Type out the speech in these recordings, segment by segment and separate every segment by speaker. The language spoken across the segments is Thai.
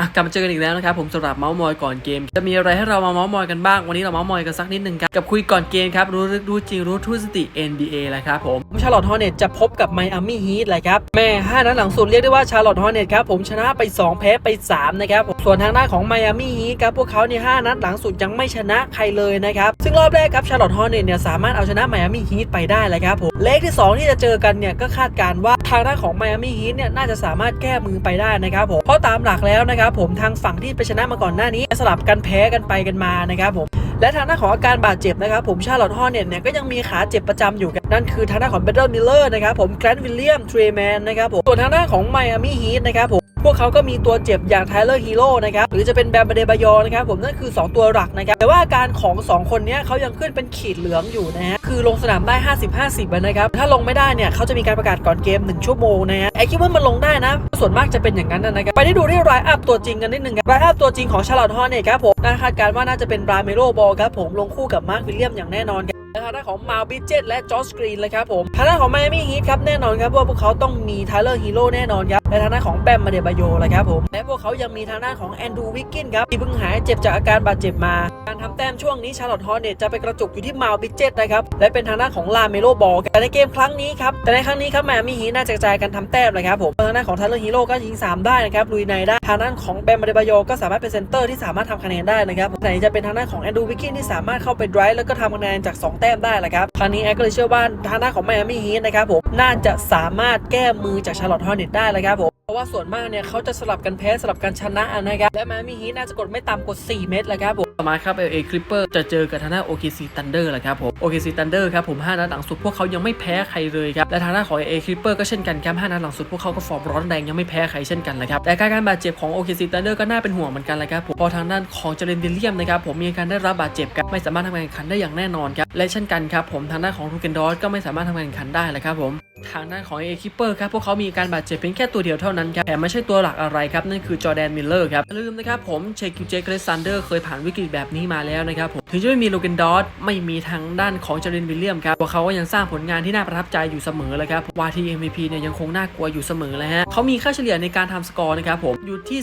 Speaker 1: อะกลับมาเจอกันอีกแล้วนะครับผมสำหรับเมาส์มอยก่อนเกม จะมีอะไรให้เรามาเมาส์มอยกันบ้าง วันนี้เราเมาส์มอยกันสักนิดหนึ่งครับกับคุยก่อนเกมครับ รู้ลึกรู้จริงรู้ทุสติ NBA แหละครับผมชาร์ลอตฮอร์เน็ตจะพบกับไมอามี่ฮีทเลยครับแม่ห้านัดหลังสุดเรียกได้ว่าชาร์ลอตฮอร์เน็ตครับผมชนะไป 2 แพ้ไป 3 นะครับส่วนทางด้าของไมอามี่ฮีทครับพวกเขาเนี่ห้านัดหลังสุดยังไม่ชนะใครเลยนะครับซึ่งรอบแรกครับชาร์ลอตฮอร์เน็ตเนี่ยสามารถเอาชนะไมอามี่ฮีทไปได้เลยครับผมเลขที่สองที่จะเจอกันเนี่ยก็คาดการว่า ทางด้านของไมอามี่ฮีทเนี่ยน่าจะสามารถแก้มือไปได้นะครับผมเพราะตามหลักแล้วนะครับผมทางฝั่งที่ไปชนะมาก่อนหน้านี้สลับกันแพ้กันไปกันมานะครับผมและทางด้านของอาการบาดเจ็บนะครับผมชาลอตฮอร์เน็ตเนี่ยก็ยังมีขาเจ็บประจำอยู่นั่นคือทางด้านของเบเดอร์มิลเลอร์นะครับผมแกรนด์วิลเลียมทรีแมนนะครับผมส่วนทางด้านของไมอามี่ฮีทนะครับผมพวกเขาก็มีตัวเจ็บอย่างไทเลอร์ฮีโร่นะครับหรือจะเป็นแบมเบเดบายอนะครับผมนั่นคือ 2 ตัวหลักนะครับแต่ว่าการของ 2 คนเนี้ยเขายังขึ้นเป็นขีดเหลืองอยู่นะฮะคือลงสนามได้ 50-50นะครับถ้าลงไม่ได้เนี่ยเขาจะมีการประกาศก่อนเกม 1 ชั่วโมงนะฮะไอคิดว่ามันลงได้นะ ส่วนมากจะเป็นอย่างนั้นนะครับไปได้ดูที่รายอัพตัวจริงกันนิดนึงครับรายอัพตัวจริงของชาร์ลอตฮอร์เนี่ยครับผมน่าคาดการณ์ว่าน่าจะเป็นบราเมโรบอลครับผมลงคู่กับมาร์ควิลเลียมอย่างแน่นอน ทางด้านของมาบิเจตและจอร์จกรีนเลยครับผมทางด้านของไมอามี่ฮีทครับแน่นอนครับว่าพวกเขาต้องมีไทเลอร์ฮีโร่แน่นอนครับและทางด้านของแบมมาเดบาโยเลยครับผมและพวกเขายังมีทางด้านของแอนดูวิกกินครับที่เพิ่งหายเจ็บจากอาการบาดเจ็บมา การทำแต้มช่วงนี้ชาร์ลอตฮอร์เนตจะไปกระจุกอยู่ที่มาบิเจตนะครับและเป็นทางด้านของลาเมโลบอลแต่ในเกมครั้งนี้ครับแต่ในครั้งนี้ครับไมอามี่ฮีน่าจะกระจายกันทำแต้มเลยครับผมทางด้านของไทเลอร์ฮีโร่ก็ยิงสามได้นะครับลุยในได้ทางด้านของแบมเดบาโยก็สามารถเป็นเซนเตอร์ที่สามารถทำคะแนนได้นะครับแต่จะเป็นทางด้านของแอนดูวิกกินที่สามารถเข้าไปไดรฟ์แล้วก็ทำคะแนนจากสองแต้มได้แหละครับครั้งนี้แอคก็เลยเชื่อว่าทางด้านของไมอามี่ฮีนะครับผมน่าจะสามารถแก้มือจากชาร์ลอตฮอร์เน็ตได้เลยครับผมเพราะว่าส่วนมากเนี่ยเขาจะสลับกันแพ้สลับกันชนะนะครับและมามี่ฮีน่าจะกดไม่ต่ำกว่า 4 เม็ดเลยครับผม ต่อมาครับ LA Clipper จะเจอกับทางด้าน OKC Thunder แหละครับผม OKC Thunder ครับผม 5 นัดหลังสุดพวกเขายังไม่แพ้ใครเลยครับ และทางด้านของ LA Clipper ก็เช่นกันครับ 5 นัดหลังสุดพวกเขาก็ฟอร์มร้อนแรงยังไม่แพ้ใครเช่นกันเลยครับ แต่การการบาดเจ็บของ OKC Thunder ก็น่าเป็นห่วงเหมือนกันเลยครับผมพอทางด้านของเจเรนวิลเลียมนะครับผมมีอาการได้รับบาดเจ็บครับไม่สามารถทำการแข่งขันได้อย่างแน่นอนครับและเช่นกันครับผมทางด้านของทูเกนดอสก็ไม่สามารถทำการแข่งขันได้เลยครับผมทางด้านของเอคิปเปอร์ครับพวกเขามีการบาดเจ็บเพียงแค่ตัวเดียวเท่านั้นครับแต่ไม่ใช่ตัวหลักอะไรครับนั่นคือจอแดนมิลเลอร์ครับลืมนะครับผมเชคิวเจเกรซันเดอร์เคยผ่านวิกฤตแบบนี้มาแล้วนะครับผมถึงจะไม่มีโลเกนดอสไม่มีทางด้านของจเรนวิลเลียมครับพวเขาก็ยังสร้างผลงานที่น่าประทับใจอยู่เสมอเลยครับวาที MVP เนี่ยยังคงน่ากลัวอยู่เสมอเลยฮะเขามีค่าเฉลี่ยในการทำสกอร์นะครับผมอยู่ที่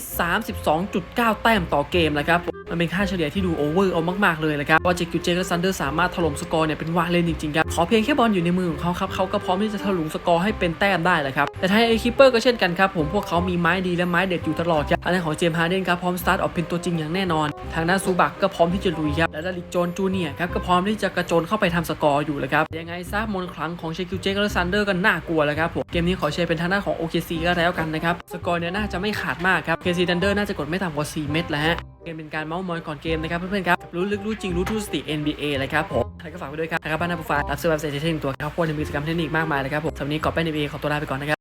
Speaker 1: 32.9 แต้มต่อเกมนะครับ มันเป็นค่าเฉลี่ยที่ดูโอเวอร์เอามากๆเลยนะครับว่าเจคิวเจเกรซันเดอร์สามารถถล่มสกอร์เนี่ยเป็นว่าเล่นจริงๆครับขอเพียงแค่บอลอยู่ในมือของเขาครับเขาก็พร้อมที่จะถลุงสกอร์ให้เป็นแต้มได้แหละครับแต่ทางเอคิปเปอร์ก็เช่นกันครับผมพวกเขามีไม้ดีและไม้เด็ดอยู่ตลอดครับทางด้นของเจมส์ฮาร์เดนครับพร้อมสตาร์ทออกเป็นตัวจริงอย่างแน่นอน ทางด้านซูบักก็พร้อมที่จะลุยครับและดาริกโจนจูเนียครับก็พร้อมที่จะกระโจนเข้าไปทำสกอร์อยู่เลยครับยังไงซะมนต์ขลังของเชคิวเจและซันเดอร์ก็น่ากลัวแล้วครับผมเกมนี้ขอเชียร์เป็นทางด้านของ OKC ก็แล้วกันนะครับสกอร์เนี่ยน่าจะไม่ขาดมากครับ KC Thunder น่าจะกดไม่ต่ำกว่า 4 เม็ดแล้วฮะ กมเป็นการเมาส์มอยก่อนเกมนะครับเพื่อนๆครับรู้ลึกรู้จริงรู้ทุกสติ NBA เลยครับผมใครก็ฝากไปด้วยครับนะครับบ้านนักบุฟารับซื้อแบบเซตเทนตัวครับพวกในมีกิจกรรมเทคนิคมากมายเลยครับผมสำหรับนนี้กอบแป้น NBA ขอตัวลาไปก่อนนะครับ